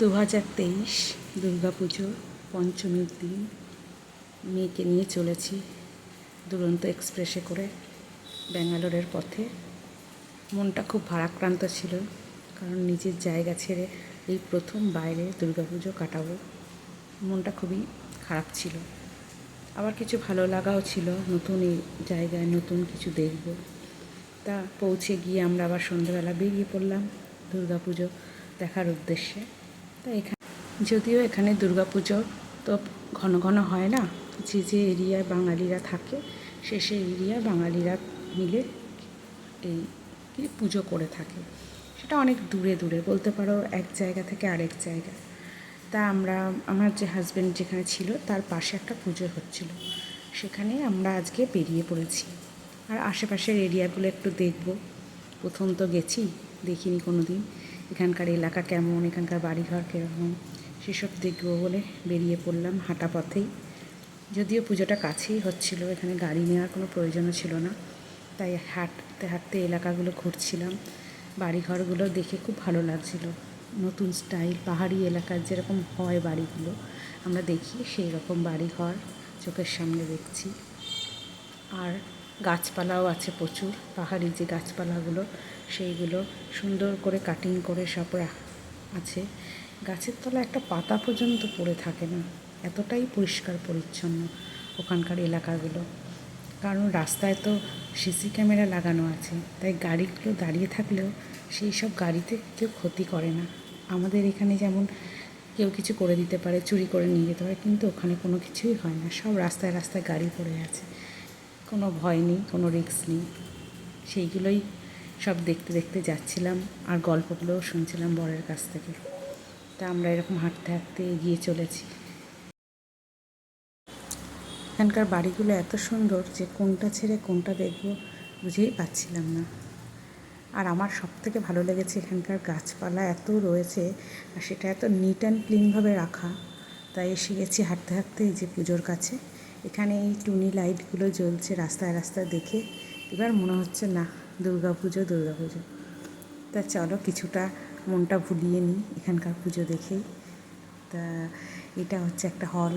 দু হাজার তেইশ দুর্গা পুজো পঞ্চমীর দিন মেয়েকে নিয়ে চলেছি দুরন্ত এক্সপ্রেসে করে ব্যাঙ্গালোরের পথে। মনটা খুব ভারাক্রান্ত ছিল, কারণ নিজের জায়গা ছেড়ে এই প্রথম বাইরে দুর্গাপুজো কাটাবো। মনটা খুবই খারাপ ছিল। আবার কিছু ভালো লাগাও ছিল, নতুন এই জায়গায় নতুন কিছু দেখব। তা পৌঁছে গিয়ে আমরা আবার সন্ধ্যাবেলা বেরিয়ে পড়লাম দুর্গাপুজো দেখার উদ্দেশ্যে। তা এখানে যদিও এখানে দুর্গাপুজো তো ঘন ঘন হয় না, যে যে এরিয়ায় বাঙালিরা থাকে, সে সেই এরিয়ায় বাঙালিরা মিলে এই পুজো করে থাকে। সেটা অনেক দূরে দূরে, বলতে পারো এক জায়গা থেকে আরেক জায়গা। তা আমরা, আমার যে হাজব্যান্ড যেখানে ছিল, তার পাশে একটা পুজো হচ্ছিল। সেখানে আমরা আজকে বেরিয়ে পড়েছি। আর আশেপাশের এরিয়াগুলো একটু দেখব। প্রথম তো গেছি, দেখিনি কোনো দিন এখানকার এলাকা কেমন, এখানকার বাড়িঘর কীরকম, সেসব দেখব বলে বেরিয়ে পড়লাম হাঁটা পথেই। যদিও পুজোটা কাছেই হচ্ছিল, এখানে গাড়ি নেওয়ার কোনো প্রয়োজনও ছিল না, তাই হাঁটতে হাঁটতে এলাকাগুলো ঘুরছিলাম। বাড়িঘরগুলো দেখে খুব ভালো লাগছিল। নতুন স্টাইল, পাহাড়ি এলাকার যেরকম হয় বাড়িগুলো, আমরা দেখি সেই রকম বাড়িঘর চোখের সামনে দেখছি। আর গাছপালাও আছে প্রচুর, পাহাড়ি যে গাছপালাগুলো, সেইগুলো সুন্দর করে কাটিং করে সব আছে। গাছের তলা একটা পাতা পর্যন্ত পড়ে থাকে না, এতটাই পরিষ্কার পরিচ্ছন্ন ওখানকার এলাকাগুলো। কারণ রাস্তায় তো সিসি ক্যামেরা লাগানো আছে, তাই গাড়িগুলো দাঁড়িয়ে থাকলেও সেই সব গাড়িতে কেউ ক্ষতি করে না। আমাদের এখানে যেমন কেউ কিছু করে দিতে পারে, চুরি করে নিয়ে যেতে পারে, কিন্তু ওখানে কোনো কিছুই হয় না, সব রাস্তায় রাস্তায় গাড়ি পড়ে আছে। কোনো ভয় নেই, কোনো রিস্ক নেই। সেইগুলোই সব দেখতে দেখতে যাচ্ছিলাম আর গল্পগুলোও শুনছিলাম বরের কাছ থেকে। তা আমরা এরকম হাঁটতে হাঁটতে এগিয়ে চলেছি। এখানকার বাড়িগুলো এত সুন্দর যে কোনটা ছেড়ে কোনটা দেখব বুঝেই পাচ্ছিলাম না। আর আমার সব থেকে ভালো লেগেছে এখানকার গাছপালা এত রয়েছে আর সেটা এত নিট অ্যান্ড ক্লিনভাবে রাখা। তাই এসে গেছি হাঁটতে হাঁটতে এই যে পুজোর কাছে। এখানে এই টুনি লাইটগুলো জ্বলছে রাস্তায় রাস্তায় দেখে। এবার মনে হচ্ছে, না, দুর্গা পুজো দুর্গা পুজো। তা চলো কিছুটা মনটা ভুলিয়ে নিই এখানকার পুজো দেখেই। তা এটা হচ্ছে একটা হল,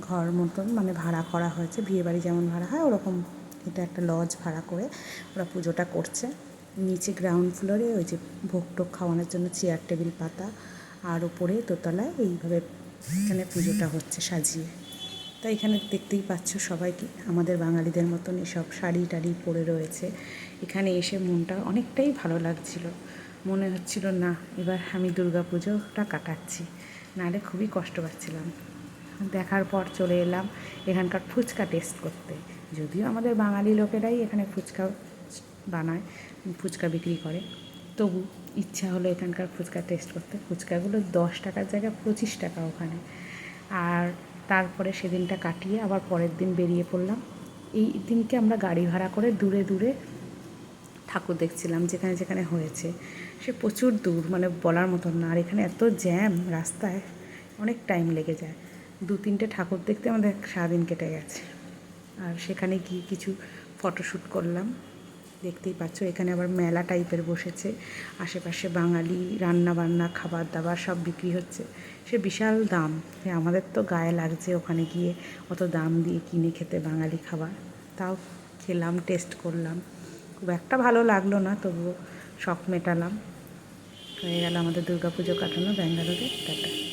ঘর মতন মানে ভাড়া করা হয়েছে। বিয়েবাড়ি যেমন ভাড়া হয়, ওরকম এটা একটা লজ ভাড়া করে ওরা পুজোটা করছে। নিচে গ্রাউন্ড ফ্লোরে ওই যে ভোগ টোক খাওয়ানোর জন্য চেয়ার, টেবিল, পাতা, আর ওপরে দোতলায় এইভাবে এখানে পুজোটা হচ্ছে সাজিয়ে। তো এখানে দেখতেই পাচ্ছ সবাইকে। আমাদের বাঙালিদের মতন এসব শাড়ি টাড়ি পরে রয়েছে। এখানে এসে মনটা অনেকটাই ভালো লাগছিল। মনে হচ্ছিল, না, এবার আমি দুর্গা পুজোটা কাটাচ্ছি। নাহলে খুবই কষ্ট পাচ্ছিলাম। দেখার পর চলে এলাম এখানকার ফুচকা টেস্ট করতে। যদিও আমাদের বাঙালি লোকেরাই এখানে ফুচকা বানায়, ফুচকা বিক্রি করে। তবু ইচ্ছা হলো এখানকার ফুচকা টেস্ট করতে। ফুচকাগুলো দশ টাকার জায়গায় পঁচিশ টাকা ওখানে। আর তারপরে সেদিনটা কাটিয়ে আবার পরের দিন বেরিয়ে পড়লাম। এই দিনকে আমরা গাড়ি ভাড়া করে দূরে দূরে ঠাকুর দেখছিলাম, যেখানে যেখানে হয়েছে। সে প্রচুর দূর মানে বলার মতন না। আর এখানে এত জ্যাম রাস্তায়, অনেক টাইম লেগে যায়। দু তিনটে ঠাকুর দেখতে আমাদের সারাদিন কেটে গেছে। আর সেখানে গিয়ে কিছু ফটোশ্যুট করলাম। দেখতেই পাচ্ছ, এখানে আবার মেলা টাইপের বসেছে। আশেপাশে বাঙালি রান্না বান্না খাবার দাবার সব বিক্রি হচ্ছে। সে বিশাল দাম। আমাদের তো গায়ে লাগছে ওখানে গিয়ে অত দাম দিয়ে কিনে খেতে বাঙালি খাবার। তাও খেলাম টেস্ট করলাম। খুব একটা ভালো লাগল না, তবুও শখ মেটালাম। হয়ে গেল আমাদের দুর্গাপুজো কাটানো ব্যাঙ্গালোরে। টাটা।